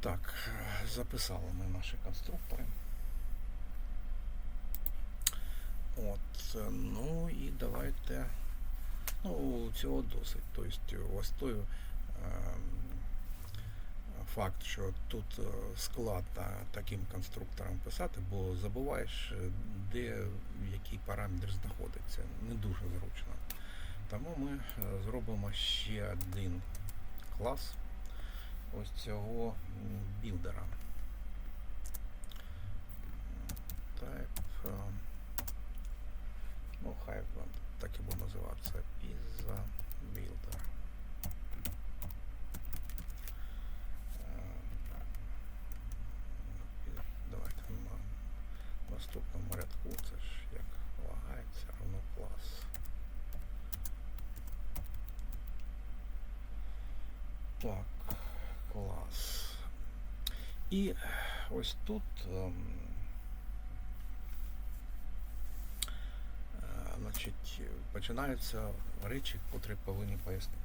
Так, записали ми наші конструктори. От, е, ну і давайте. Ну, цього досить. Тобто, ось той ем, факт, що тут е, складно таким конструктором писати, бо забуваєш, е, де який параметр знаходиться. Не дуже зручно. Тому ми е, зробимо ще один клас ось цього білдера. Type, е, ну, хай так і буде називатися Pizza Builder. Е, Давайте на наступному рядку, це ж як лагається, равно клас. Так, клас. І ось тут ем, е, значить, починаються речі, котрі повинні пояснити.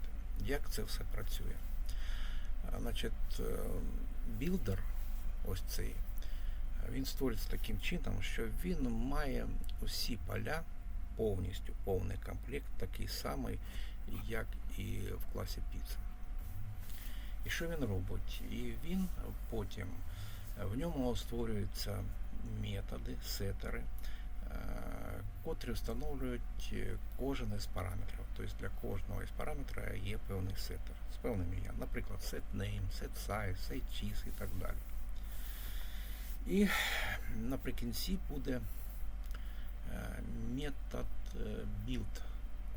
Як це все працює? Е, Значить, е, білдер, ось цей, він створюється таким чином, що він має усі поля повністю, повний комплект, такий самий, як і в класі піца. І що він робить? І він потім е, в ньому створюються методи, сетери, е, котрі встановлюють е, кожен із параметрів. Тобто для кожного із параметрів є певний сетер з певним ім'ям. Наприклад, set name, set size, set cheese і так далі. І наприкінці буде е, метод е, build,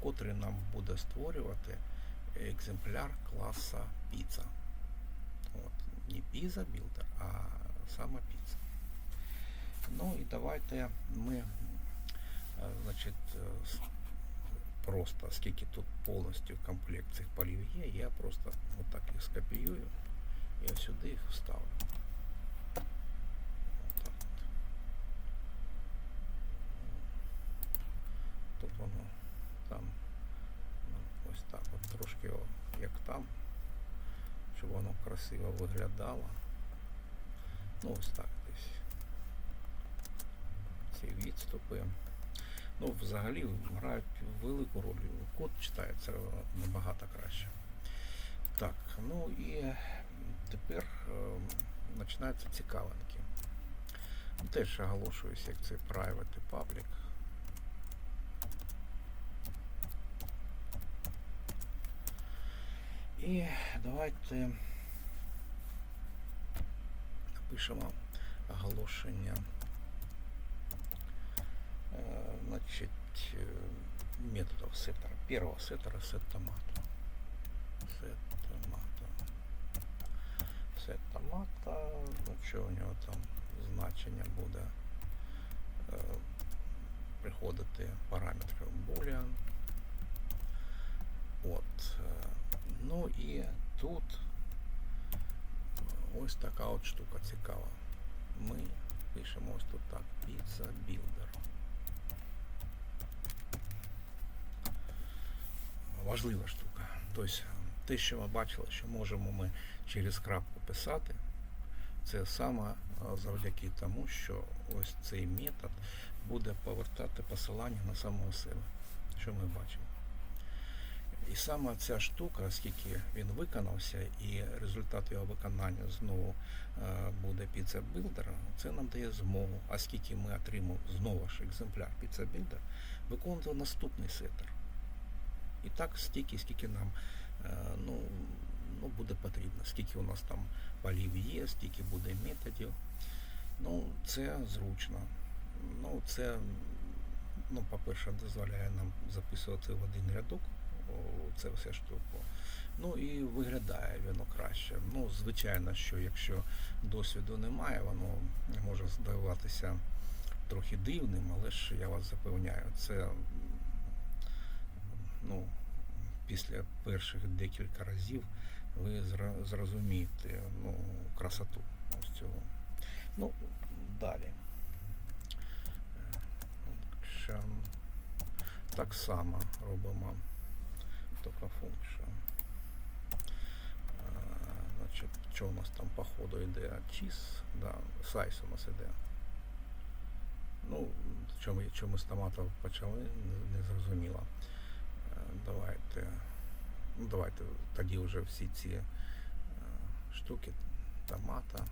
котрий нам буде створювати екземпляр класа піца. От. Не піза білдер, а саме піца. Ну і давайте ми, е, значить, е, с- просто, скільки тут повністю комплект цих полів є, я просто отак їх скопіюю і ось сюди їх вставлю. Щоб воно красиво виглядало. Ну ось так десь. Ці відступи. Ну, взагалі грають велику роль. Код читається набагато краще. Так, ну і тепер е, починаються цікавинки. Теж оголошуюсь, як це private і public. І давайте напишемо оголошення. Е, Значить, е, методов сеттера. Первого сеттера сет томата. Сет. Ну, що у нього там значення буде е, приходити параметри boolean. От. е, Ну і тут ось така от штука цікава. Ми пишемо ось тут так. Pizza Builder. Важлива штука. Тобто те, що ми бачили, що можемо ми через крапку писати, це саме завдяки тому, що ось цей метод буде повертати посилання на самого себе, що ми бачимо. І саме ця штука, оскільки він виконався, і результат його виконання знову е, буде піца білдера, це нам дає змогу, оскільки ми отримали знову ж екземпляр піца білдер, виконувати наступний сетер. І так стільки, скільки нам е, ну, ну, буде потрібно, скільки у нас там полів є, стільки буде методів. Ну, це зручно. Ну, це, ну, по-перше, дозволяє нам записувати в один рядок це все штуку. Ну і виглядає воно краще. Ну, звичайно, що якщо досвіду немає, воно може здаватися трохи дивним, але ж я вас запевняю, це ну, після перших декілька разів ви зрозумієте ну, красоту ось цього. Ну, далі. Так само робимо function. А, Значить, Що у нас там по ходу йде? Чіз, да, сайс у нас іде. Ну, чому, чому з томатів почали, не, не зрозуміло. Е, Давайте. Ну, давайте тоді вже всі ці е, штуки томата.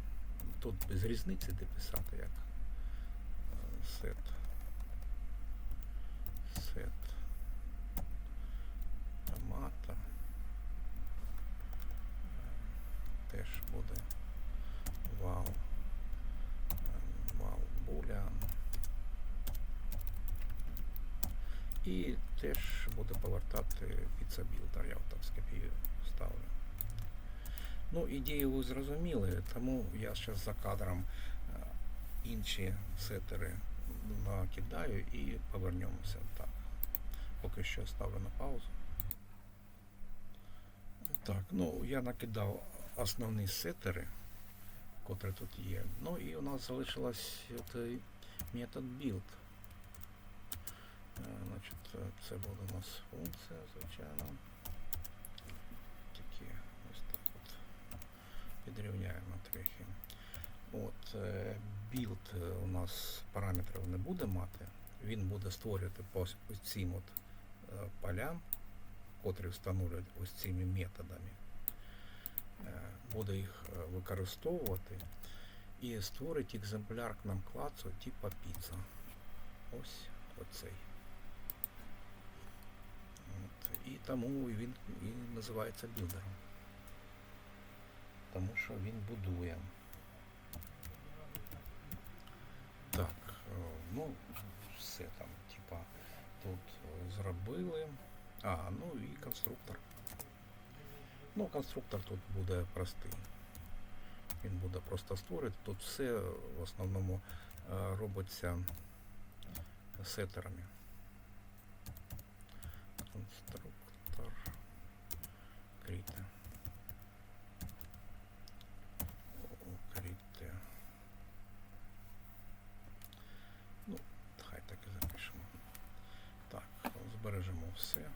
Тут без різниці де писати як е. Сет. Томата. Е, Теж буде вау. е, Вау булян. І теж буде повертати піцабілдер, я отак скопію ставлю. Ну, ідею ви зрозуміли, тому я зараз за кадром е, інші сетери накидаю і повернемося. Так. Поки що ставлю на паузу. Так, ну я накидав основні сетери, котрі тут є. Ну і у нас залишилось метод build. Е, Значить, е, це буде у нас функція, звичайно. Такі ось так от підрівняємо трохи. От е, е, у нас параметрів не буде мати. Він буде створювати по цим от полям, котрі встановлюють ось цими методами. Е, Буде їх е, використовувати і створить екземпляр к нам клацу типа піца. Ось оцей. От. І тому він і називається білдером. Тому що він будує. Так, е, ну, все там, типа, тут зробили. А, ну і конструктор. Ну, конструктор тут буде простий. Він буде просто створити. Тут все в основному е, робиться сетерами. Конструктор. Кріте. Кріте. Ну, хай так і запишемо. Так, збережемо все.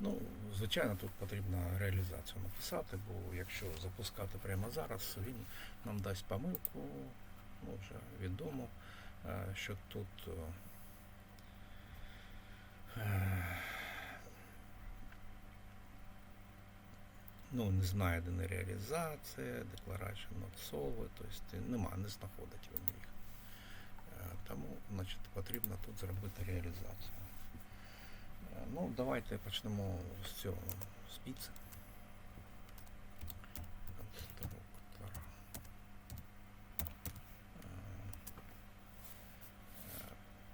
Ну, звичайно, тут потрібно реалізацію написати, бо якщо запускати прямо зараз, він нам дасть помилку, ну, вже відомо, е, що тут е, ну, не знайдена реалізація, declaration not solved, тобто нема, не знаходить він їх. Е, Тому значить, потрібно тут зробити реалізацію. Е, Ну, давайте почнемо з цього, з піци. Е, е,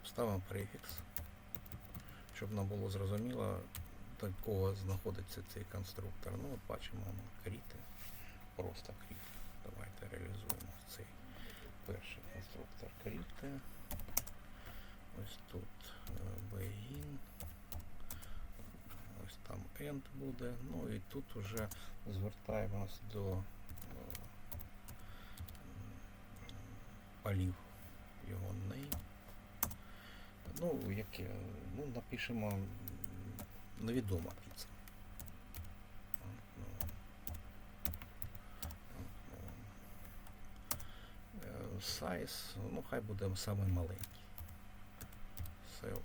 Ставимо префікс, щоб нам було зрозуміло, до кого знаходиться цей конструктор. Ну, от бачимо ну, кріти, просто кріти. Давайте реалізуємо цей перший конструктор кріти. Ось тут е, begin. Ось буде. Ну і тут вже звертаємось до е, полів його name. Ну, яке, ну, напишемо невідома піца. Сайз, ну хай буде самий маленький. Sell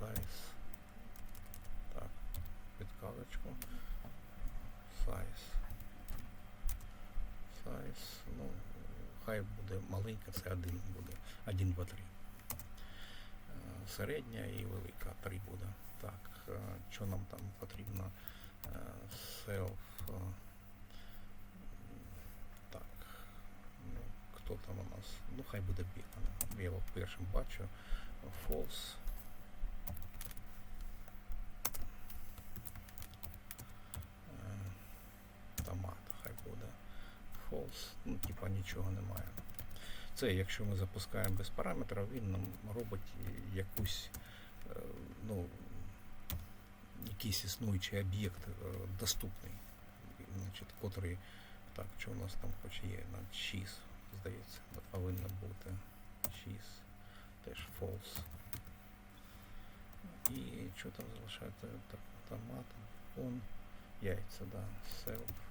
size. Підказочку. Size. Size, ну, хай буде маленька, це один буде. 1, 2, 3. Середня і велика 3 буде. Так, е, що нам там потрібно? Е, Self. е, Так. Ну, хто там у нас? Ну, хай буде Бекон. Я його першим бачу. False. Е, Томат хай буде. False. Ну, типа нічого немає. Це якщо ми запускаємо без параметрів, він нам робить якусь, е, ну, якийсь існуючий об'єкт е, доступний, значить, котрий, так, що у нас там хоч є, на cheese, здається, повинно бути cheese, теж false. І що там залишається? Так, томат, он, яйця, да, self.